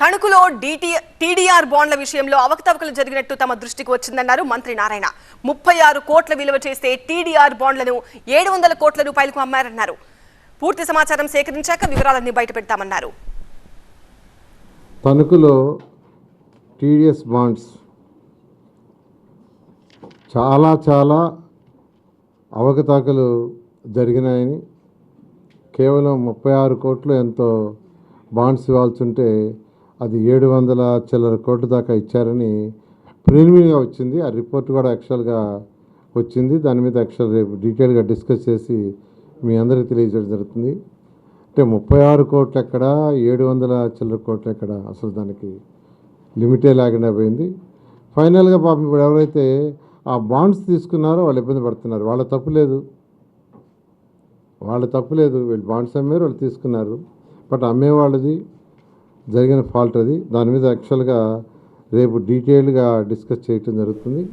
తణుకులో DT TDR బాండ్ల విషయంలో అవకతవకలు జరిగినట్టు తమ దృష్టికి వచ్చిందన్నారు మంత్రి నారాయణ. ముప్పై ఆరు కోట్ల విలువ చేసే టీడీఆర్ బాండ్లను ఏడు వందల కోట్ల రూపాయలకు అమ్మారన్నారు. పూర్తి సమాచారం సేకరించాక వివరాలన్నీ బయటపెడతామన్నారు తణుకులో టీడీఎస్ బాండ్స్ చాలా చాలా అవకతవకలు జరిగినాయని కేవలం ముప్పై ఆరు కోట్లు ఎంతో బాండ్స్ ఇవ్వాల్సి ఉంటే అది ఏడు వందల చిల్లర కోట్ల దాకా ఇచ్చారని ప్రిలిమినరీగా వచ్చింది. ఆ రిపోర్ట్ కూడా యాక్చువల్గా వచ్చింది. దాని మీద యాక్చువల్ రేపు డీటెయిల్గా డిస్కస్ చేసి మీ అందరికీ తెలియజేయడం జరుగుతుంది. అంటే ముప్పై ఆరు కోట్లు ఎక్కడ ఏడు వందల చిల్లర కోట్లు ఎక్కడ అసలు దానికి లిమిటే లేకుండా పోయింది. ఫైనల్గా పాపం ఇప్పుడు ఎవరైతే ఆ బాండ్స్ తీసుకున్నారో వాళ్ళు ఇబ్బంది పడుతున్నారు. వాళ్ళ తప్పు లేదు. వాళ్ళ తప్పు లేదు. వీళ్ళు బాండ్స్ అమ్మారు వాళ్ళు తీసుకున్నారు. బట్ అమ్మేవాళ్ళది జరిగిన ఫాల్ట్ అది. దాని మీద యాక్చువల్గా రేపు డీటెయిల్గా డిస్కస్ చేయటం జరుగుతుంది.